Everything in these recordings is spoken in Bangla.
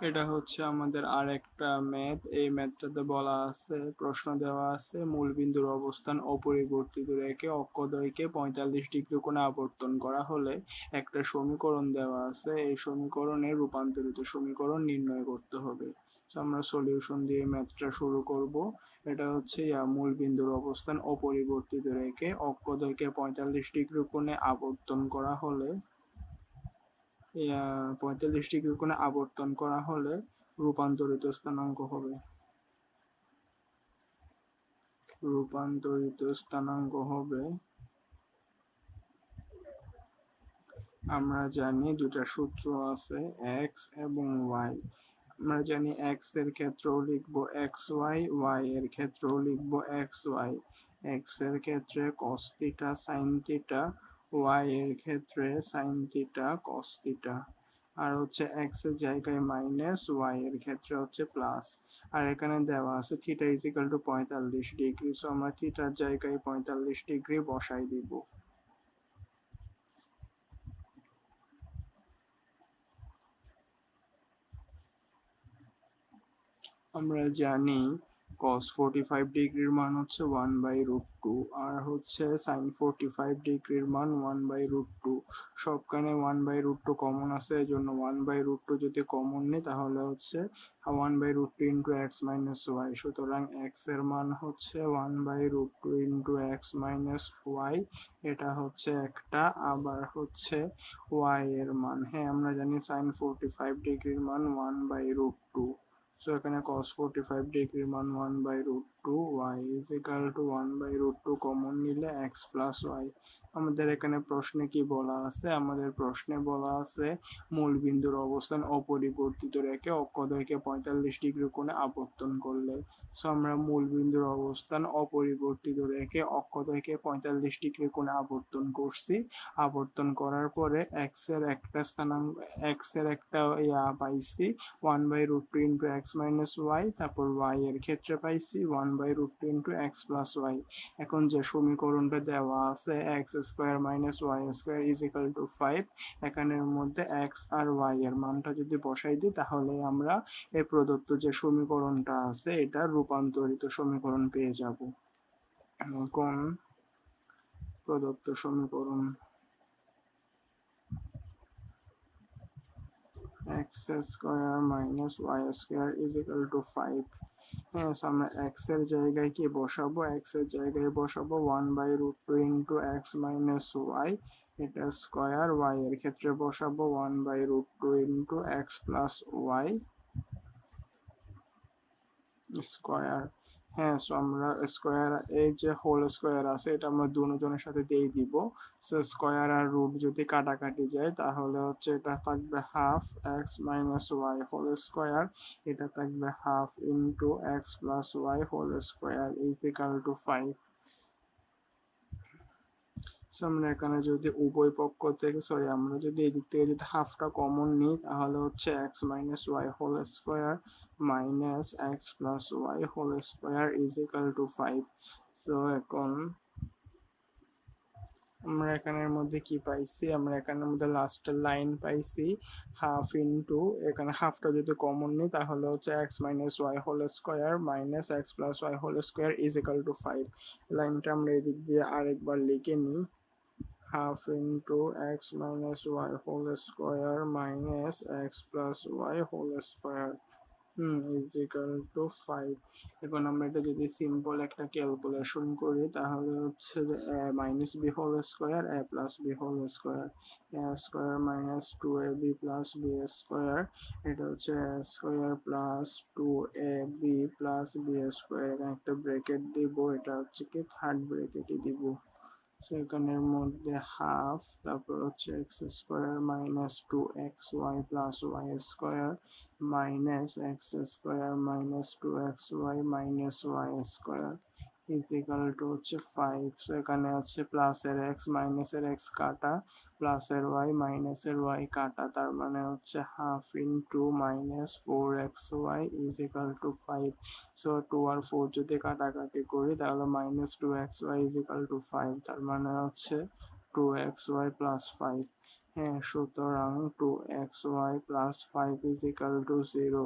এটা হচ্ছে আমাদের আর একটা ম্যাথ। এই ম্যাথটাতে বলা আছে, প্রশ্ন দেওয়া আছে মূলবিন্দুর অবস্থান অপরিবর্তিত রেখে অক্ষদয়কে পঁয়তাল্লিশ ডিগ্রি কোণে আবর্তন করা হলে একটা সমীকরণ দেওয়া আছে। এই সমীকরণে রূপান্তরিত সমীকরণ নির্ণয় করতে হবে। আমরা সলিউশন দিয়ে ম্যাথটা শুরু করব। এটা হচ্ছে, ইয়া মূলবিন্দুর অবস্থান অপরিবর্তিত রেখে অক্ষদয়কে পঁয়তাল্লিশ ডিগ্রি কোণে আবর্তন করা হলে পঁয়তাল্লিশ ডিগ্রি কোণে আবর্তন করা হলে রূপান্তরিত স্থানাঙ্ক হবে। রূপান্তরিত স্থানাঙ্ক হবে। আমরা জানি দুটা সূত্র আছে এক্স এবং ওয়াই আমরা জানি এক্সের ক্ষেত্রেও লিখব এক্স ওয়াই ওয়াই এর ক্ষেত্রেও লিখব এক্স ওয়াই এক্সের ক্ষেত্রে cos theta sine theta Y এর ক্ষেত্রে সাইন থিটা কস থিটা আর হচ্ছে এক্সের জায়গায় মাইনাস ওয়াই এর ক্ষেত্রে হচ্ছে প্লাস আর এখানে দেওয়া আছে থিটা ইজিক্যাল টু পঁয়তাল্লিশ ডিগ্রি সো আমরা থিটার জায়গায় পঁয়তাল্লিশ ডিগ্রি বসাই দিব। আমরা জানি cos 45 ডিগ্রির মান হচ্ছে 1 বাই রুট টু আর হচ্ছে sin 45 ডিগ্রির মান 1 বাই রুট টু সবখানে 1 বাই রুট টু কমন আছে এই জন্য 1 বাই রুট টু যদি কমন নিই, তাহলে হচ্ছে 1 by root two into X minus Y সুতরাং এক্সের মান হচ্ছে 1 by root two into X minus Y এটা হচ্ছে একটা, আবার হচ্ছে ওয়াই এর মান। হ্যাঁ আমরা জানি sin 45 ডিগ্রির মান 1 by root two So I can cos 45 degree minus 1 by root. Two Y is equal to one by root two common নিলে এক্স প্লাস ওয়াই আমাদের এখানে প্রশ্নে কি বলা আছে? আমাদের প্রশ্নে বলা আছে, মূল বিন্দুর অবস্থান অপরিবর্তিত রেখে অক্ষদয়কে পঁয়তাল্লিশ ডিগ্রি কোণে আবর্তন করলে। সো আমরা মূল বিন্দুর অবস্থান অপরিবর্তিত রেখে অক্ষদয়কে পঁয়তাল্লিশ ডিগ্রি কোণে আবর্তন করছি। আবর্তন করার পরে এক্সের একটা স্থানাঙ্ক এক্সের একটা ইয়া পাইছি। One by root two into X minus Y তারপর ওয়াই এর ক্ষেত্রে পাইছি। One by root two into X plus Y. এখন যে সমীকরণটা দেওয়া আছে, X square minus Y square is equal to five, এখানের মধ্যে এক্স আর ওয়াই এর মানটা যদি বসাই দিই, তাহলে আমরা এই প্রদত্ত যে সমীকরণটা আছে, এটা রূপান্তরিত সমীকরণ পেয়ে যাব। কোন প্রদত্ত সমীকরণ x square minus Y square is equal to five. হ্যাঁ আমরা এক্সের জায়গায় কি বসাবো? এক্সের জায়গায় বসাবো one by root two into X minus Y এটা স্কোয়ার ওয়াই এর ক্ষেত্রে বসাবো one by root two into X plus Y square হ্যাঁ সো আমরা স্কোয়ার এই যে হোল স্কোয়ার আছে, এটা আমরা দুজনের সাথে দিয়ে দিব। সো স্কোয়ার আর রুট যদি কাটাকাটি যায়, তাহলে হচ্ছে এটা থাকবে half X minus Y whole square এটা থাকবে half into X plus Y whole square is equal to five so আমরা এখানে যদি উভয় পক্ষ থেকে সরি আমরা যদি এদিক থেকে যদি হাফটা কমন নিই, তাহলে হচ্ছে X minus Y whole square minus X plus Y whole square is equal to five so এখন আমরা এখানের মধ্যে কি পাইছি? আমরা এখানের মধ্যে লাস্টের লাইন পাইছি হাফ ইন্টু এখানে হাফটা যদি কমন নিই, তাহলে হচ্ছে X minus Y whole square minus X plus Y whole square is equal to five লাইনটা আমরা এদিক দিয়ে আরেকবার লিখে নিই। half into x minus y whole square minus x plus y whole square hmm is equal to five এখন আমরা এটা যদি সিম্পল একটা ক্যালকুলেশন করি, তাহলে হচ্ছে A minus B whole square A plus B whole square A square minus two A B plus B square এটা হচ্ছে A square plus two A B plus B square এখানে একটা ব্রেকেট দিব, এটা হচ্ছে কি থার্ড ব্রেকেটই দিব। সেখানের মধ্যে হাফ তারপর হচ্ছে X square minus two X Y plus Y square minus X square minus two X Y minus Y square equal to হচ্ছে ফাইভ সো এখানে আছে প্লাসের এক্স মাইনাসের এক্স কাটা প্লাসের ওয়াই মাইনাসের ওয়াই কাটা, তার মানে হচ্ছে half into minus four X Y is equal to five so two R four যদি কাটাকাটি করি, তাহলে minus two X Y is equal to five তার মানে হচ্ছে two X Y plus five হ্যাঁ সুতরাং two X Y plus five is equal to zero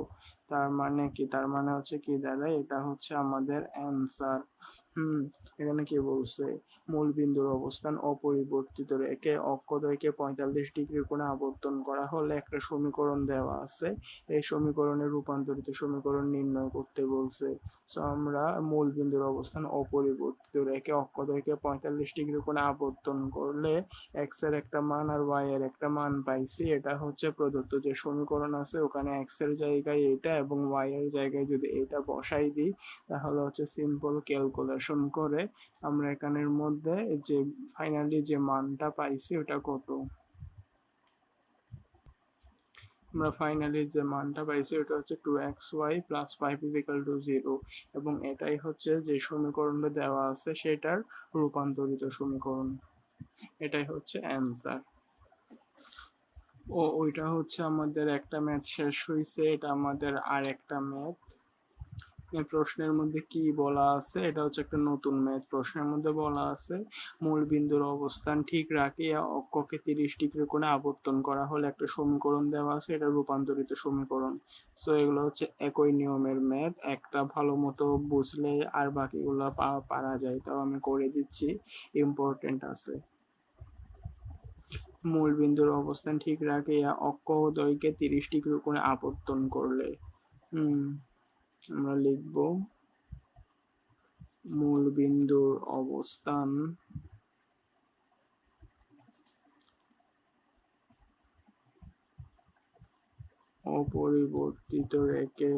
তার মানে কি? তার মানে হচ্ছে কি দাঁড়ায় এটা হচ্ছে আমাদের অ্যান্সার হুম, এখানে কি বলছে? মূল বিন্দুর অবস্থান অপরিবর্তিত। রেখে অক্ষদয়কে পঁয়তাল্লিশ ডিগ্রি কোণে আবর্তন করা হলে একটা সমীকরণ দেওয়া আছে। এই সমীকরণের রূপান্তরিত সমীকরণ নির্ণয় করতে বলছে। সো আমরা মূল বিন্দুর অবস্থান অপরিবর্তিত। রেখে অক্ষদয়কে পঁয়তাল্লিশ ডিগ্রি কোণে আবর্তন করলে এক্সের একটা মান আর ওয়াই এর একটা মান পাইছি। এটা হচ্ছে প্রদত্ত যে সমীকরণ আছে, ওখানে এক্সের জায়গায় এটা এবং ওয়াই এর জায়গায় যদি এটা বসাই দিই, তাহলে হচ্ছে সিম্পল ক্যালকুলেশন করে আমরা এখানের মধ্যে যে ফাইনালি যে মানটা পাইছি ওটা কত? আমরা ফাইনালি যে মানটা পাইছি ওটা হচ্ছে two X Y plus five equal to zero এবং এটাই হচ্ছে যে সমীকরণটা দেওয়া আছে সেটার রূপান্তরিত সমীকরণ। এটাই হচ্ছে অ্যান্সার ও, ওইটা হচ্ছে আমাদের একটা ম্যাথ শেষ হয়েছে এটা আমাদের আর একটা ম্যাথ প্রশ্নের মধ্যে কি বলা আছে? এটা হচ্ছে একটা নতুন ম্যাথ প্রশ্নের মধ্যে বলা আছে, মূল বিন্দুর অবস্থান ঠিক রাখিয়া অক্ষকে তিরিশ ডিগ্রি কোণে আবর্তন করা হলে একটা সমীকরণ দেওয়া আছে, এটা রূপান্তরিত সমীকরণ। সো এগুলো হচ্ছে একই নিয়মের ম্যাথ একটা ভালো মতো বুঝলে আর বাকিগুলো পারা যায়, তাও আমি করে দিচ্ছি ইম্পর্টেন্ট আছে। মূল বিন্দুর অবস্থান ঠিক রাখিয়া অক্ষ দৈকে তিরিশ ডিগ্রি কোণে আবর্তন করলে। আমরা লিখব মূল বিন্দুর অবস্থান। অপরিবর্তিত রেখে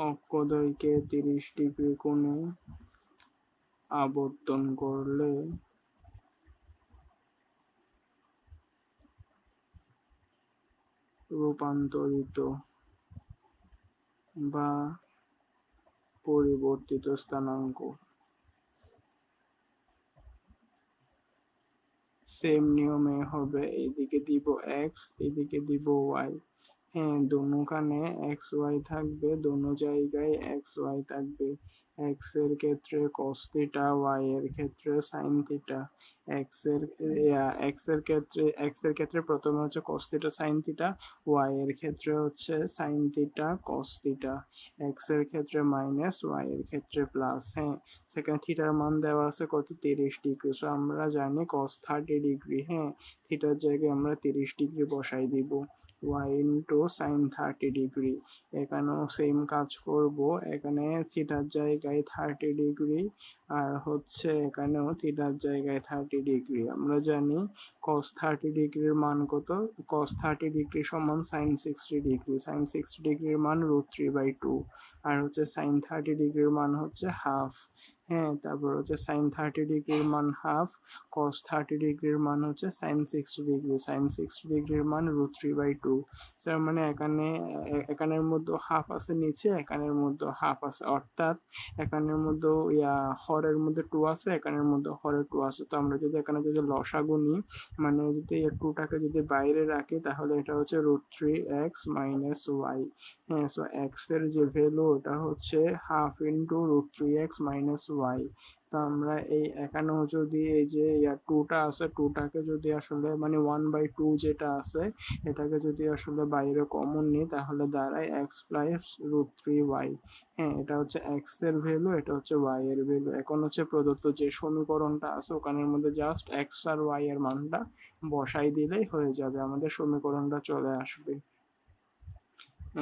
অক্ষদয়কে তিরিশ ডিগ্রি কোণে আবর্তন করলে। রূপান্তরিত বা পরিবর্তিত স্থানাঙ্ক। সেম নিয়মে হবে, এদিকে দিব এক্স এদিকে দিব ওয়াই হ্যাঁ দোনোখানে এক্স ওয়াই থাকবে, দোনো জায়গায় এক্স ওয়াই থাকবে। এক্সের ক্ষেত্রে কস থিটা ওয়াই এর ক্ষেত্রে সাইন থিটা এক্সের এক্সের ক্ষেত্রে এক্সের ক্ষেত্রে প্রথমে হচ্ছে cos theta sine theta Y এর ক্ষেত্রে হচ্ছে সাইন থিটা কস থিটা এক্সের ক্ষেত্রে মাইনাস ওয়াই এর ক্ষেত্রে প্লাস হ্যাঁ সেখানে থিটার মান দেওয়া আছে কত? তিরিশ ডিগ্রি। সো আমরা জানি কস থার্টি ডিগ্রি। হ্যাঁ থিটার জায়গায় আমরা তিরিশ ডিগ্রি বসাই দিব। Y into sine thirty degree এখানেও সেম কাজ করব। এখানে থিটার জায়গায় থার্টি ডিগ্রি আর হচ্ছে এখানেও থিটার জায়গায় থার্টি ডিগ্রি আমরা জানি কস থার্টি ডিগ্রির মান কত? কস থার্টি ডিগ্রি সমান sine sixty degree sine sixty ডিগ্রির মান রুট থ্রি বাই টু আর হচ্ছে সাইন থার্টি ডিগ্রির মান হচ্ছে হাফ হ্যাঁ তারপর হচ্ছে সাইন থার্টি ডিগ্রির মান হাফ কস থার্টি ডিগ্রির মান হচ্ছে sine sixty degree sine sixty ডিগ্রির মান রুট থ্রি বাই টু তার মানে এখানে এখানের মধ্যে হাফ আছে নিচে, এখানের মধ্যে হাফ আছে, অর্থাৎ এখানের মধ্যে, ইয়া, হরের মধ্যে টু আছে, এখানের মধ্যে হরের টু আছে। তো আমরা যদি এখানে যদি লসাগু নিই মানে যদি টুটাকে যদি বাইরে রাখি, তাহলে এটা হচ্ছে root three X minus Y হ্যাঁ সো এক্সের যে ভ্যালু ওটা হচ্ছে half into root three X minus Y তো আমরা এই এখানেও যদি এই যে ইয়ার টুটা আছে টুটাকে যদি আসলে মানে ওয়ান বাই টু যেটা আছে, এটাকে যদি আসলে বাইরে কমন নিই, তাহলে দাঁড়ায় X plus root three Y হ্যাঁ এটা হচ্ছে এক্সের ভ্যালু এটা হচ্ছে ওয়াই এর ভ্যালু এখন হচ্ছে প্রদত্ত যে সমীকরণটা আছে, ওখানের মধ্যে জাস্ট এক্স আর ওয়াই এর মানটা বসাই দিলেই হয়ে যাবে, আমাদের সমীকরণটা চলে আসবে।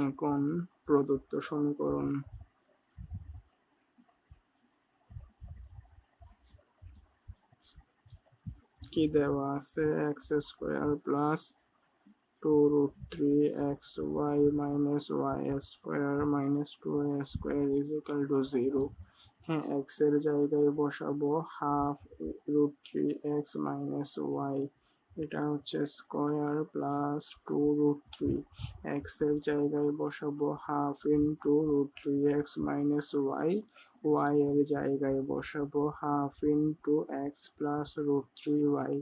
এখন প্রদত্ত সমীকরণ। কি দেওয়া আছে X square plus two root three X Y minus Y square minus two A square is equal to zero হ্যাঁ এক্সের জায়গায় বসাবো half root three X minus Y এটা হচ্ছে square plus two root three এক্সের জায়গায় বসাবো half into root three X minus Y Y এর জায়গায় বসাবো half into X plus root three Y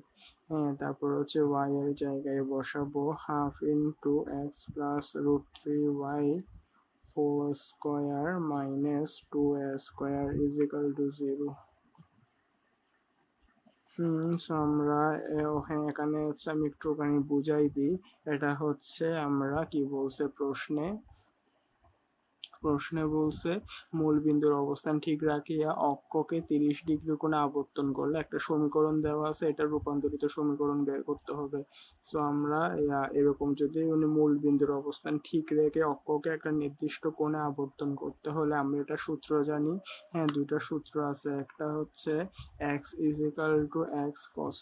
হ্যাঁ তারপর হচ্ছে ওয়াই এর জায়গায় বসাবো half into X plus root three Y whole square minus two square is equal to zero আমরা হ্যাঁ এখানে হচ্ছে আমি একটুখানি বুঝাই দিই। এটা হচ্ছে আমরা কি বলছে প্রশ্নে? প্রশ্নে বলছে, মূল বিন্দুর অবস্থান ঠিক রাখিয়া অক্ষকে তিরিশ ডিগ্রি কোণে আবর্তন করলে একটা সমীকরণ দেওয়া আছে, এটা রূপান্তরিত সমীকরণ বের করতে হবে। সো আমরা এরকম যদি উনি মূল বিন্দুর অবস্থান ঠিক রেখে অক্ষকে একটা নির্দিষ্ট কোণে আবর্তন করতে হলে আমরা এটা সূত্র জানি। হ্যাঁ দুইটা সূত্র আছে, একটা হচ্ছে X is equal to X cos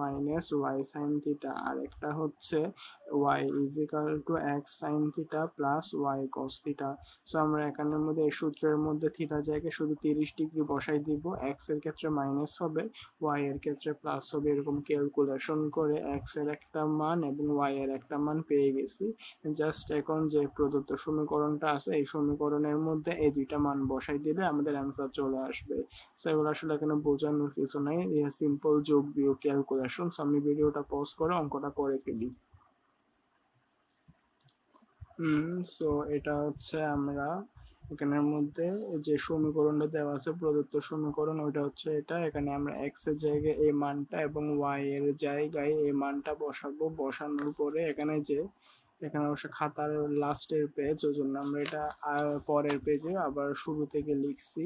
minus Y sine theta আর একটা হচ্ছে Y is equal to X sine theta plus Y cos theta so আমরা এখানের মধ্যে এই সূত্রের মধ্যে থিটা জায়গায় শুধু তিরিশ ডিগ্রি বসাই দিব এক্সের ক্ষেত্রে মাইনাস হবে ওয়াই এর ক্ষেত্রে প্লাস হবে, এরকম ক্যালকুলেশন করে এক্সের একটা মান এবং ওয়াই এর একটা মান পেয়ে গেছি। জাস্ট এখন যে প্রদত্ত সমীকরণটা আছে, এই সমীকরণের মধ্যে এই দুইটা মান বসাই দিলে আমাদের অ্যান্সার চলে আসবে। সো এগুলো আসলে এখানে বোঝানোর কিছু নাই সিম্পল যোগ বিয়োগ ক্যালকুলেশন আমি ভিডিওটা পজ করে অঙ্কটা করে ফেলি। সো এটা হচ্ছে আমরা এখানের মধ্যে যে সমীকরণটা দেওয়া আছে, প্রদত্ত সমীকরণ, ওইটা হচ্ছে এটা। এখানে আমরা এক্সের জায়গায় এই মানটা এবং ওয়াই এর জায়গায় এই মানটা বসাবো। বসানোর পরে এখানে যে, এখানে অবশ্য খাতার লাস্টের পেজ ওই জন্য আমরা এটা পরের পেজে আবার শুরু থেকে লিখছি।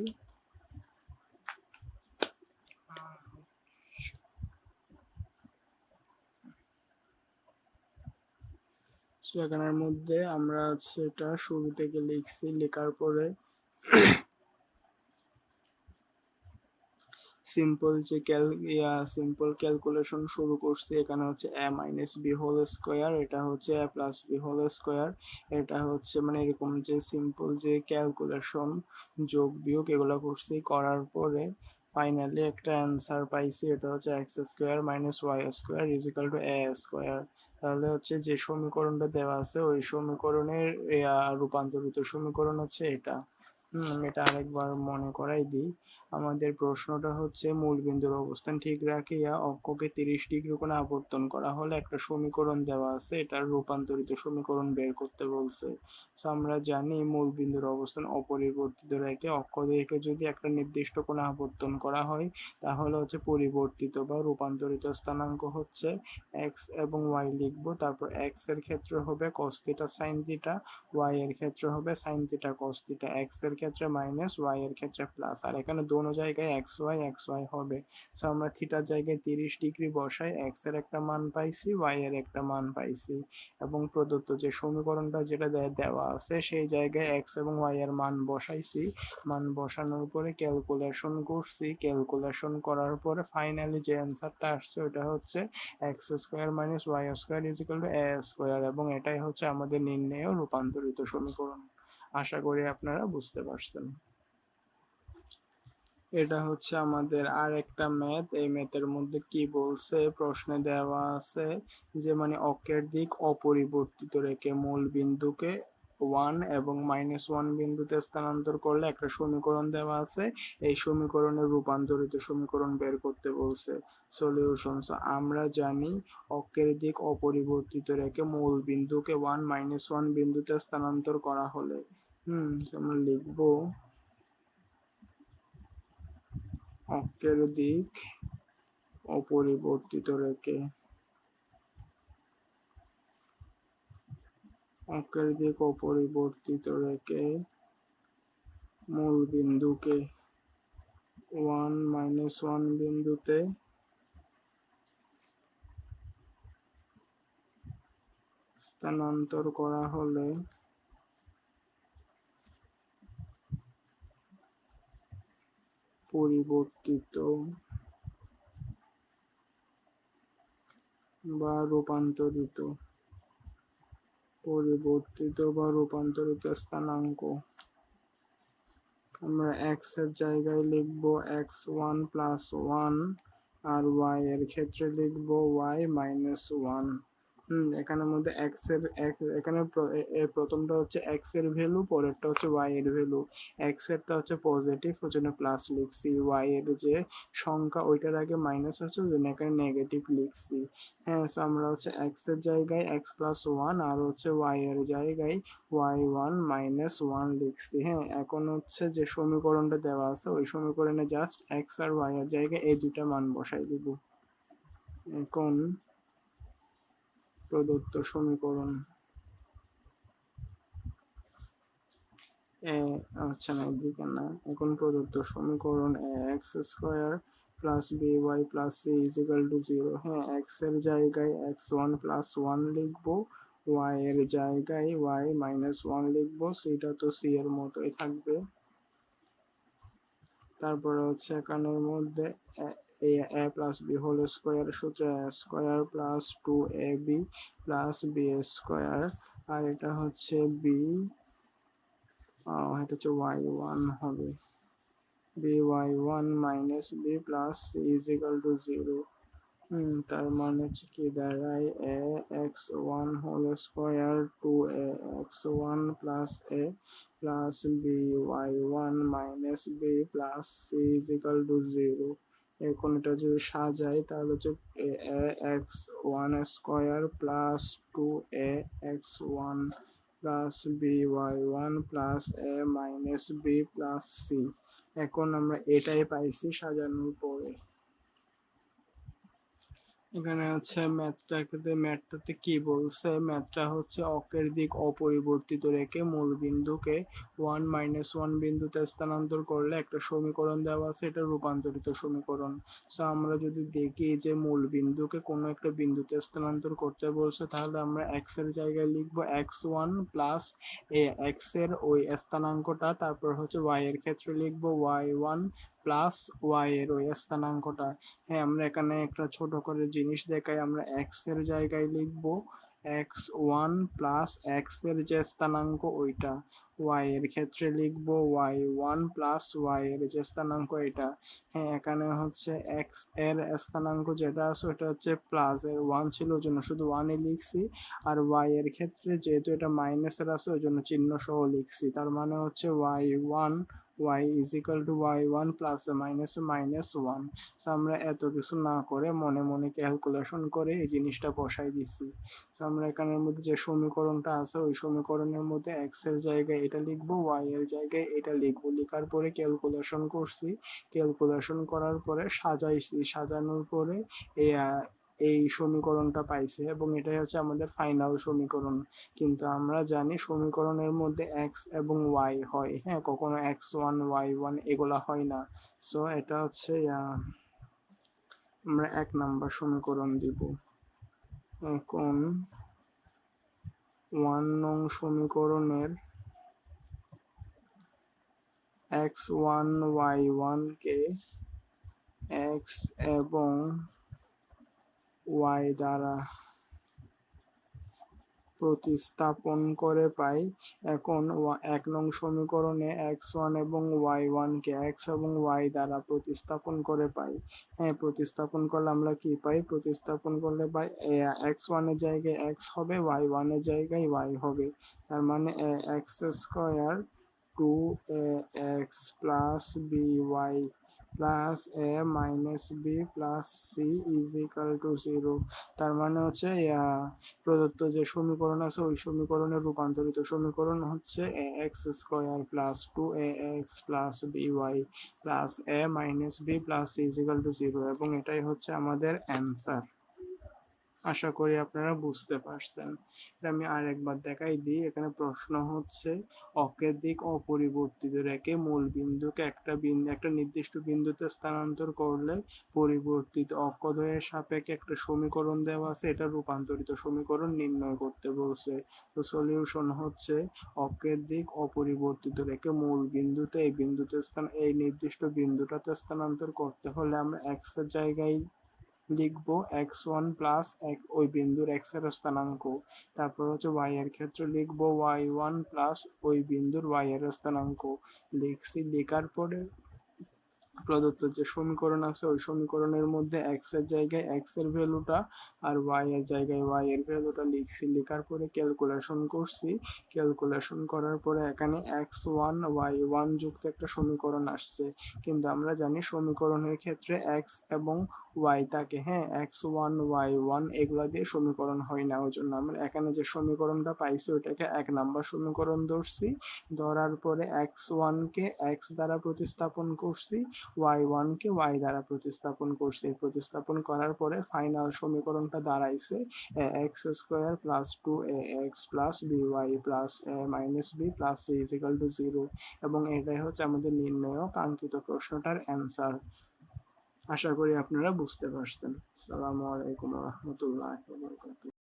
সো এখানের মধ্যে আমরা সেটা শুরু থেকে লিখছি, লেখার পরে সিম্পল যে ক্যাল ইয়া সিম্পল ক্যালকুলেশন শুরু করছি, এখানে হচ্ছে A minus B whole square এটা হচ্ছে A plus B whole square এটা হচ্ছে মানে এরকম যে সিম্পল যে ক্যালকুলেশন যোগ বিয়োগ এগুলো করছি, করার পরে ফাইনালি একটা অ্যান্সার পাইছি, এটা হচ্ছে X square minus Y square equal to A square তাহলে হচ্ছে যে সমীকরণটা দেওয়া আছে, ওই সমীকরণের রূপান্তরিত সমীকরণ হচ্ছে এটা। হম এটা আরেকবার মনে করাই দিই। আমাদের প্রশ্নটা হচ্ছে মূল বিন্দুর অবস্থান ঠিক রাখিয়া অক্ষকে তিরিশ ডিগ্রি কোণে আবর্তন করা হলে একটা সমীকরণ দেওয়া আছে। এটার রূপান্তরিত সমীকরণ বের করতে বলছে। তো আমরা জানি মূল বিন্দুর অবস্থান অপরিবর্তিত রেখে অক্ষ থেকে যদি একটা নির্দিষ্ট কোণে আবর্তন করা হয়, তাহলে হচ্ছে পরিবর্তিত বা রূপান্তরিত স্থানাঙ্ক হচ্ছে এক্স এবং ওয়াই লিখব। তারপর এক্সের ক্ষেত্রে হবে থিটা sin থিটা ওয়াই এর ক্ষেত্রে হবে sin থিটা থিটা এক্সের ক্ষেত্রে মাইনাস ওয়াই এর ক্ষেত্রে প্লাস আর এখানে দোনো জায়গায় এক্স ওয়াই এক্স ওয়াই হবে। সো আমরা থিটার জায়গায় তিরিশ ডিগ্রি বসাই এক্সের একটা মান পাইছি ওয়াই এর একটা মান পাইছি। এবং প্রদত্ত যে সমীকরণটা যেটা দেওয়া আছে, সেই জায়গায় এক্স এবং ওয়াই এর মান বসাইছি। মান বসানোর পরে ক্যালকুলেশন করছি। ক্যালকুলেশন করার পরে ফাইনালি যে অ্যান্সারটা আসছে, ওটা হচ্ছে X square minus Y square equal to A square এবং এটাই হচ্ছে আমাদের নির্ণেয় রূপান্তরিত সমীকরণ। আশা করি আপনারা বুঝতে পারছেন। এটা হচ্ছে আমাদের আর একটা ম্যাথ। এই ম্যাথের মধ্যে কি বলছে? প্রশ্নে দেওয়া আছে যে মানে অক্ষের দিক অপরিবর্তিত রেখে মূল বিন্দুকে ওয়ান এবং মাইনাস ওয়ান বিন্দুতে স্থানান্তর করলে একটা সমীকরণ দেওয়া আছে। এই সমীকরণের রূপান্তরিত সমীকরণ বের করতে বলছে সলিউশন আমরা জানি অক্ষের দিক অপরিবর্তিত রেখে মূল বিন্দুকে ওয়ান মাইনাস ওয়ান বিন্দুতে স্থানান্তর করা হলে। হুম, আমরা লিখব অক্ষের দিক অপরিবর্তিত রেখে। অক্ষের দিক অপরিবর্তিত রেখে মূল বিন্দুকে ওয়ান মাইনাস ওয়ান বিন্দুতে স্থানান্তর করা হলে পরিবর্তিত বা রূপান্তরিত। পরিবর্তিত বা রূপান্তরিত স্থানাঙ্ক। আমরা এক্সের জায়গায় লিখব এক্স ওয়ান প্লাস ওয়ান আর ওয়াই এর ক্ষেত্রে লিখব ওয়াই মাইনাস ওয়ান হুম, এখানের মধ্যে এক্সের এখানে প্রথমটা হচ্ছে এক্সের ভ্যালু পরেরটা হচ্ছে ওয়াই এর ভ্যালু এক্স এরটা হচ্ছে পজিটিভ ওই জন্য প্লাস লিখছি। ওয়াই এর যে সংখ্যা, ওইটার আগে মাইনাস আছে ওই জন্য এখানে নেগেটিভ লিখছি। হ্যাঁ সো আমরা হচ্ছে এক্সের জায়গায় এক্স প্লাস ওয়ান আর হচ্ছে ওয়াই এর জায়গায় ওয়াই ওয়ান মাইনাস ওয়ান লিখছি। হ্যাঁ এখন হচ্ছে যে সমীকরণটা দেওয়া আছে, ওই সমীকরণে জাস্ট এক্স আর ওয়াই এর জায়গায় এই দুইটা মান বসাই দিব। এখন প্রদত্ত সমীকরণ। এ আচ্ছা না, এদিকে না? এখন প্রদত্ত সমীকরণ X square plus B Y plus C equal to zero. হ্যাঁ এক্সের জায়গায় এক্স ওয়ান প্লাস ওয়ান লিখব, ওয়াই এর জায়গায় ওয়াই মাইনাস ওয়ান লিখব, সেটা তো সি এর মতোই থাকবে। তারপরে হচ্ছে এখানের মধ্যে a a plus b whole square সূত্র square plus two a b plus b square, আর এটা হচ্ছে বি এটা হচ্ছে ওয়াই ওয়ান হবে। B y one minus b plus is equal to zero. তার মানে হচ্ছে কি? দাঁড়ায় a x one whole square two a x one plus a plus b y one minus b plus c is equal to zero. এটা যদি সাজাই, তাহলে হচ্ছে a, x one square plus two a, x one plus b y one plus a minus b plus c. এখন আমরা এটাই পাইছি সাজানোর পরে। এখানে হচ্ছে ম্যাথটাকে ম্যাথটাতে কি বলছে? ম্যাথটা হচ্ছে অকের দিক অপরিবর্তিত রেখে মূল বিন্দুকে ওয়ান মাইনাস ওয়ান বিন্দুতে স্থানান্তর করলে একটা সমীকরণ দেওয়া আছে, এটা রূপান্তরিত সমীকরণ। সো আমরা যদি দেখি যে মূল বিন্দুকে কোনো একটা বিন্দুতে স্থানান্তর করতে বলছে, তাহলে আমরা এক্সের জায়গায় লিখব এক্স ওয়ান প্লাস এ এক্সের ওই স্থানাঙ্কটা, তারপর হচ্ছে ওয়াই এর ক্ষেত্রে লিখব ওয়াই ওয়ান প্লাস ওয়াই এর ওই স্থানাঙ্কটা। হ্যাঁ আমরা এখানে একটা ছোট করে জিনিস দেখাই। আমরা এক্সের জায়গায় লিখব এক্স ওয়ান প্লাস এক্সের যে স্থানাঙ্ক ওইটা। ওয়াই এর ক্ষেত্রে লিখব ওয়াই ওয়ান প্লাস ওয়াই এর যে স্থানাঙ্ক এটা। হ্যাঁ এখানে হচ্ছে এক্সের স্থানাঙ্ক যেটা আছে ওটা হচ্ছে প্লাস এর ওয়ান ছিল, ওই জন্য শুধু ওয়ানই লিখছি। আর ওয়াই এর ক্ষেত্রে যেহেতু এটা মাইনাসের আছে, ওই জন্য চিহ্ন সহ লিখছি। তার মানে হচ্ছে y one y is equal to y1 plus a minus a minus 1 so আমরা এত কিছু না করে মনে মনে ক্যালকুলেশন করে এই জিনিসটা বসাই দিছি। সো আমরা এখানের মধ্যে যে সমীকরণটা আছে, ওই সমীকরণের মধ্যে x এর জায়গায় এটা লিখব, y এর জায়গায় এটা লিখব। লেখার পরে ক্যালকুলেশন করছি। ক্যালকুলেশন করার পরে সাজাইছি। সাজানোর পরে এই এই সমীকরণটা পাইছে এবং এটাই হচ্ছে আমাদের ফাইনাল সমীকরণ। কিন্তু আমরা জানি সমীকরণের মধ্যে এক্স এবং ওয়াই হয় হ্যাঁ? কখনো এক্স ওয়ান ওয়াই ওয়ান এগুলা হয় না। সো এটা হচ্ছে আমরা এক নাম্বার সমীকরণ দিব। এখন ওয়ান নং সমীকরণের এক্স ওয়ান ওয়াই ওয়ানকে এক্স এবং ওয়াই দ্বারা প্রতিস্থাপন করে পাই। এখন এক নং সমীকরণে এক্স ওয়ান এবং ওয়াই ওয়ানকে এক্স এবং ওয়াই দ্বারা প্রতিস্থাপন করে পাই। হ্যাঁ প্রতিস্থাপন করলে আমরা কি পাই? প্রতিস্থাপন করলে পাই এক্স ওয়ানের জায়গায় এক্স হবে, ওয়াই ওয়ানের জায়গায় ওয়াই হবে। তার মানে x square two, a, x plus b y plus a minus b plus c is equal to zero তার মানে হচ্ছে প্রদত্ত যে সমীকরণ আছে, ওই সমীকরণের রূপান্তরিত সমীকরণ হচ্ছে a x square plus two a x plus b y plus a minus b plus c is equal to zero এবং এটাই হচ্ছে আমাদের অ্যান্সার আশা করি আপনারা বুঝতে পারছেন। এটা আমি আরেকবার দেখাই দিই। এখানে প্রশ্ন হচ্ছে, অকের দিক অপরিবর্তিত। রেখে মূল বিন্দুকে একটা বিন্দু একটা নির্দিষ্ট বিন্দুতে স্থানান্তর করলে পরিবর্তিত। অক্ষদয়ের সাপেক্ষে একটা সমীকরণ দেওয়া আছে। এটা রূপান্তরিত সমীকরণ নির্ণয় করতে বলছে। তো সলিউশন হচ্ছে, অকের দিক অপরিবর্তিত। রেখে মূল বিন্দুতে এই বিন্দুতে স্থান এই নির্দিষ্ট বিন্দুটাতে স্থানান্তর করতে হলে আমরা এক্সের জায়গায় লিখব এক্স ওয়ান প্লাস এক, ওই বিন্দুর এক্সের স্থানাঙ্ক। তারপর হচ্ছে ওয়াই এর ক্ষেত্রে লিখব ওয়াই ওয়ান প্লাস ওই বিন্দুর ওয়াই এর স্থানাঙ্ক। লিখছি, লেখার পরে প্রদত্ত যে সমীকরণ আছে, ওই সমীকরণের মধ্যে এক্সের জায়গায় এক্সের ভ্যালুটা আর ওয়াই এর জায়গায় ওয়াই এর ভ্যালুটা লিখছি। লেখার পরে ক্যালকুলেশন করছি। ক্যালকুলেশন করার পরে এখানে এক্স ওয়ান ওয়াই ওয়ান যুক্ত একটা সমীকরণ আসছে। কিন্তু আমরা জানি সমীকরণের ক্ষেত্রে এক্স এবং ওয়াই থাকে হ্যাঁ? এক্স ওয়ান ওয়াই ওয়ান এগুলা দিয়ে সমীকরণ হয় না। ওই জন্য আমরা এখানে যে সমীকরণটা পাইছি, ওইটাকে এক নাম্বার সমীকরণ ধরছি। ধরার পরে এক্স ওয়ানকে এক্স দ্বারা প্রতিস্থাপন করছি। ওয়াই ওয়ানকে ওয়াই দ্বারা প্রতিস্থাপন করছি। প্রতিস্থাপন করার পরে ফাইনাল সমীকরণটা দাঁড়াইছে x square plus two a x plus b y plus a minus b plus c is equal to zero এবং এটাই হচ্ছে আমাদের নির্ণয় কাঙ্ক্ষিত প্রশ্নটার অ্যান্সার আশা করি আপনারা বুঝতে পারছেন। আসসালামু আলাইকুম রহমতুল্লাহ